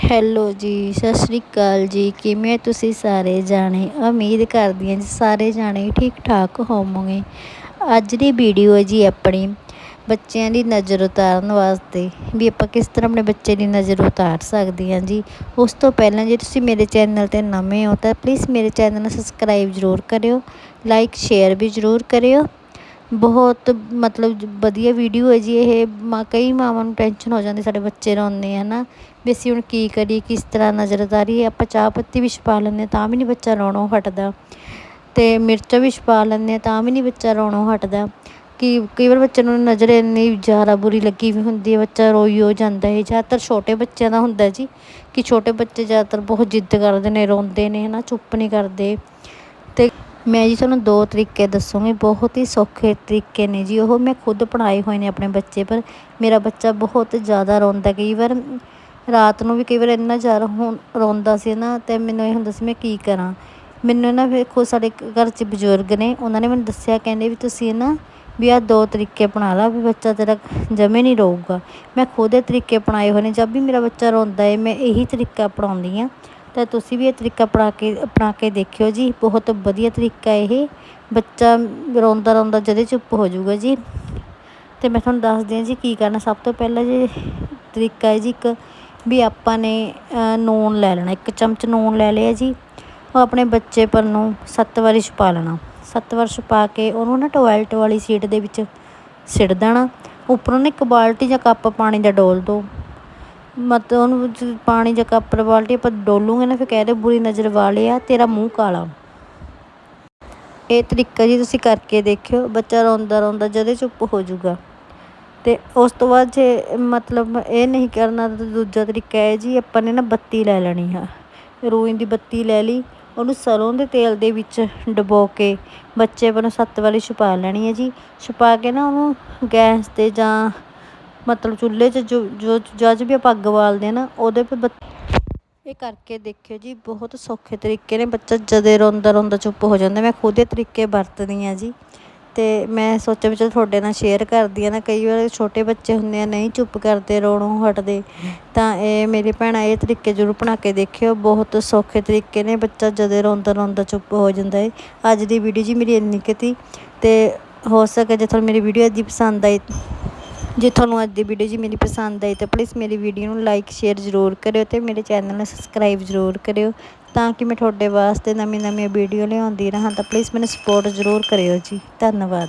Hello ਜੀ, ਸਤਿ ਸ਼੍ਰੀ ਅਕਾਲ ਜੀ। ਕਿਵੇਂ ਤੁਸੀਂ ਸਾਰੇ ਜਾਣੇ? ਉਮੀਦ ਕਰਦੀ ਹਾਂ ਜੀ ਸਾਰੇ ਜਾਣੇ ਠੀਕ ਠਾਕ ਹੋਵੋਗੇ। ਅੱਜ ਦੀ ਵੀਡੀਓ ਹੈ ਜੀ ਆਪਣੀ ਬੱਚਿਆਂ ਦੀ ਨਜ਼ਰ ਉਤਾਰਨ ਵਾਸਤੇ। ਵੀ ਆਪਾਂ ਕਿਸ ਤਰ੍ਹਾਂ ਆਪਣੇ ਬੱਚੇ ਦੀ ਨਜ਼ਰ ਉਤਾਰ ਸਕਦੇ ਹਾਂ ਜੀ। ਉਸ ਤੋਂ ਪਹਿਲਾਂ ਜੇ ਤੁਸੀਂ ਮੇਰੇ ਚੈਨਲ ਤੇ ਨਵੇਂ ਹੋ ਤਾਂ ਪਲੀਜ਼ ਮੇਰੇ ਚੈਨਲ ਨੂੰ ਸਬਸਕ੍ਰਾਈਬ ਜ਼ਰੂਰ ਕਰਿਓ। ਲਾਈਕ ਸ਼ੇਅਰ ਵੀ ਜ਼ਰੂਰ ਕਰਿਓ। ਬਹੁਤ ਮਤਲਬ ਵਧੀਆ ਵੀਡੀਓ ਹੈ ਜੀ ਇਹ। ਮਾ ਕਈ ਮਾਵਾਂ ਨੂੰ ਟੈਨਸ਼ਨ ਹੋ ਜਾਂਦੀ, ਸਾਡੇ ਬੱਚੇ ਰੋਂਦੇ ਹੈ ਨਾ ਵੀ ਅਸੀਂ ਹੁਣ ਕੀ ਕਰੀਏ, ਕਿਸ ਤਰ੍ਹਾਂ ਨਜ਼ਰਦਾਰੀ ਆਪਾਂ ਚਾਹ ਪੱਤੀ ਵੀ ਛਪਾ ਲੈਂਦੇ ਤਾਂ ਵੀ ਨਹੀਂ ਬੱਚਾ ਰੋਣੋਂ ਹਟਦਾ। ਅਤੇ ਮਿਰਚਾਂ ਵੀ ਛਪਾ ਲੈਂਦੇ ਤਾਂ ਵੀ ਨਹੀਂ ਬੱਚਾ ਰੋਣੋਂ ਹਟਦਾ। ਕਿ, ਕਈ ਵਾਰ ਬੱਚੇ ਨੂੰ ਨਜ਼ਰ ਇੰਨੀ ਜ਼ਿਆਦਾ ਬੁਰੀ ਲੱਗੀ ਵੀ ਹੁੰਦੀ ਹੈ, ਬੱਚਾ ਰੋਈ ਹੋ ਜਾਂਦਾ ਹੈ। ਜ਼ਿਆਦਾਤਰ ਛੋਟੇ ਬੱਚਿਆਂ ਦਾ ਹੁੰਦਾ ਜੀ, ਕਿ ਛੋਟੇ ਬੱਚੇ ਜ਼ਿਆਦਾਤਰ ਬਹੁਤ ਜਿੱਦ ਕਰਦੇ ਨੇ, ਰੋਂਦੇ ਨੇ ਹੈ ਨਾ ਚੁੱਪ ਨਹੀਂ ਕਰਦੇ। ਮੈਂ ਜੀ ਤੁਹਾਨੂੰ ਦੋ ਤਰੀਕੇ ਦੱਸੂਗੀ, ਬਹੁਤ ਹੀ ਸੌਖੇ ਤਰੀਕੇ ਨੇ ਜੀ ਉਹ। ਮੈਂ ਖੁਦ ਪੜਾਏ ਹੋਏ ਨੇ ਆਪਣੇ ਬੱਚੇ, ਪਰ ਮੇਰਾ ਬੱਚਾ ਬਹੁਤ ਜ਼ਿਆਦਾ ਰੋਂਦਾ ਕਈ ਵਾਰ। ਰਾਤ ਨੂੰ ਵੀ ਕਈ ਵਾਰ ਇੰਨਾ ਜ਼ਿਆਦਾ ਹੁਣ ਰੋਂਦਾ ਸੀ ਨਾ, ਤੇ ਮੈਨੂੰ ਇਹ ਹੁੰਦਾ ਸੀ, ਮੈਂ ਕੀ ਕਰਾਂ? ਮੈਨੂੰ ਨਾ ਫਿਰ ਖੁਦ ਸਾਡੇ ਘਰ 'ਚ ਬਜ਼ੁਰਗ ਨੇ, ਉਹਨਾਂ ਨੇ ਮੈਨੂੰ ਦੱਸਿਆ, ਕਹਿੰਦੇ ਵੀ ਤੁਸੀਂ ਨਾ ਵੀ ਆਹ ਦੋ ਤਰੀਕੇ ਅਪਣਾ ਲਾ, ਵੀ ਬੱਚਾ ਤੇਰਾ ਜਮੇ ਨਹੀਂ ਰਹੂਗਾ ਮੈਂ ਖੁਦ ਇਹ ਤਰੀਕੇ ਅਪਣਾਏ ਹੋਏ ਨੇ, ਜਦ ਵੀ ਮੇਰਾ ਬੱਚਾ ਰੋਂਦਾ ਏ, ਮੈਂ ਇਹੀ ਤਰੀਕਾ ਅਪਣਾਉਂਦੀ ਹਾਂ ਤਾਂ ਤੁਸੀਂ ਵੀ ਇਹ ਤਰੀਕਾ ਅਪਣਾ ਕੇ ਅਪਣਾ ਕੇ ਦੇਖਿਓ ਜੀ। ਬਹੁਤ ਵਧੀਆ ਤਰੀਕਾ ਇਹ। ਬੱਚਾ ਰੋਂਦਾ ਰੋਂਦਾ ਜਦੇ ਚੁੱਪ ਹੋ ਜਾਊਗਾ ਜੀ। ਅਤੇ ਮੈਂ ਤੁਹਾਨੂੰ ਦੱਸਦੀ ਹਾਂ ਜੀ ਕੀ ਕਰਨਾ। ਸਭ ਤੋਂ ਪਹਿਲਾਂ ਜੀ ਤਰੀਕਾ ਹੈ ਜੀ ਇੱਕ ਵੀ ਆਪਾਂ ਨੇ ਨੂਣ ਲੈ ਲੈਣਾ। ਇੱਕ ਚਮਚ ਨੂਣ ਲੈ ਲਿਆ ਜੀ। ਉਹ ਆਪਣੇ ਬੱਚੇ ਪਰ ਨੂੰ ਸੱਤ ਵਾਰੀ ਛੁਪਾ ਲੈਣਾ। ਸੱਤ ਵਾਰ ਛੁਪਾ ਕੇ ਉਹਨੂੰ ਨਾ ਟੋਇਲਟ ਵਾਲੀ ਸੀਟ ਦੇ ਵਿੱਚ ਸਿੱਟ ਦੇਣਾ। ਉੱਪਰੋਂ ਨਾ ਇੱਕ ਬਾਲਟੀ ਜਾਂ ਕੱਪ ਪਾਣੀ ਦਾ ਡੋਲ ਦੋ ਮਤਲਬ ਉਹਨੂੰ ਪਾਣੀ ਜਾਂ ਕੱਪ ਬਾਲਟੀ ਆਪਾਂ ਡੋਲੂਗੇ ਨਾ, ਫਿਰ ਕਹਿ ਬੁਰੀ ਨਜ਼ਰ ਵਾਲਿਆ ਤੇਰਾ ਮੂੰਹ ਕਾਲਾ। ਇਹ ਤਰੀਕਾ ਜੀ ਤੁਸੀਂ ਕਰਕੇ ਦੇਖਿਓ, ਬੱਚਾ ਰੋਂਦਾ ਰੋਂਦਾ ਜਦੇ ਚੁੱਪ ਹੋ ਜਾਊਗਾ। ਤੇ ਉਸ ਤੋਂ ਬਾਅਦ ਜੇ ਮਤਲਬ ਇਹ ਨਹੀਂ ਕਰਨਾ, ਤਾਂ ਦੂਜਾ ਤਰੀਕਾ ਹੈ ਜੀ, ਆਪਾਂ ਨੇ ਨਾ ਬੱਤੀ ਲੈ ਲੈਣੀ ਆ। ਰੂਈ ਦੀ ਬੱਤੀ ਲੈ ਲਈ, ਉਹਨੂੰ ਸਰੋਂ ਦੇ ਤੇਲ ਦੇ ਵਿੱਚ ਡਬੋ ਕੇ, ਬੱਚੇ ਵੱਲੋਂ ਸੱਤ ਵਾਰੀ ਛੁਪਾ ਲੈਣੀ ਹੈ ਜੀ। ਛੁਪਾ ਕੇ ਨਾ ਉਹਨੂੰ ਗੈਸ 'ਤੇ ਜਾਂ ਮਤਲਬ ਚੁੱਲ੍ਹੇ 'ਚ ਜੋ ਜੋ ਜੱਜ ਵੀ ਆਪਾਂ ਅੱਗ ਬਾਲਦੇ ਨਾ, ਉਹਦੇ 'ਤੇ ਇਹ ਕਰਕੇ ਦੇਖਿਓ ਜੀ, ਬਹੁਤ ਸੌਖੇ ਤਰੀਕੇ ਨੇ ਬੱਚਾ ਜਦੇ ਰੋਂਦਾ ਰੋਂਦਾ ਚੁੱਪ ਹੋ ਜਾਂਦਾ। ਮੈਂ ਖੁਦ ਇਹ ਤਰੀਕੇ ਵਰਤਦੀ ਹਾਂ ਜੀ। ਤੇ ਮੈਂ ਸੋਚਿਆ ਵੀ ਚਲ ਤੁਹਾਡੇ ਨਾਲ ਸ਼ੇਅਰ ਕਰਦੀ ਆ ਨਾ, ਕਈ ਵਾਰ ਛੋਟੇ ਬੱਚੇ ਹੁੰਦੇ ਆ, ਨਹੀਂ ਚੁੱਪ ਕਰਦੇ, ਰੋਣੋਂ ਹਟਦੇ, ਤਾਂ ਇਹ ਮੇਰੀ ਭੈਣਾਂ ਇਹ ਤਰੀਕੇ ਜ਼ਰੂਰ ਬਣਾ ਕੇ ਦੇਖਿਓ। ਬਹੁਤ ਸੌਖੇ ਤਰੀਕੇ ਨੇ ਬੱਚਾ ਜਦੇ ਰੋਂਦਾ ਰੋਂਦਾ ਚੁੱਪ ਹੋ ਜਾਂਦਾ ਹੈ ਅੱਜ ਦੀ ਵੀਡੀਓ ਜੀ ਮੇਰੀ ਇੰਨੀ ਕਿਤੀ ਤੇ ਹੋ ਸਕੇ ਜੇ ਤੁਹਾਨੂੰ ਮੇਰੀ ਵੀਡੀਓ ਅੱਜ ਪਸੰਦ ਆਈ ਜੇ ਤੁਹਾਨੂੰ ਅੱਜ ਦੀ ਵੀਡੀਓ ਜੀ ਮੇਰੀ ਪਸੰਦ ਆਈ ਤਾਂ ਪਲੀਜ਼ ਮੇਰੀ ਵੀਡੀਓ ਨੂੰ ਲਾਈਕ ਸ਼ੇਅਰ ਜ਼ਰੂਰ ਕਰਿਓ ਤੇ ਮੇਰੇ ਚੈਨਲ ਨੂੰ ਸਬਸਕ੍ਰਾਈਬ ਜ਼ਰੂਰ ਕਰਿਓ ਤਾਂ ਕਿ ਮੈਂ ਤੁਹਾਡੇ ਵਾਸਤੇ ਨਵੀਂ ਨਵੀਂ ਵੀਡੀਓ ਲਿਆਉਂਦੀ ਰਹਾਂ ਤਾਂ ਪਲੀਜ਼ ਮੈਨੂੰ ਸਪੋਰਟ ਜ਼ਰੂਰ ਕਰਿਓ ਜੀ। ਧੰਨਵਾਦ।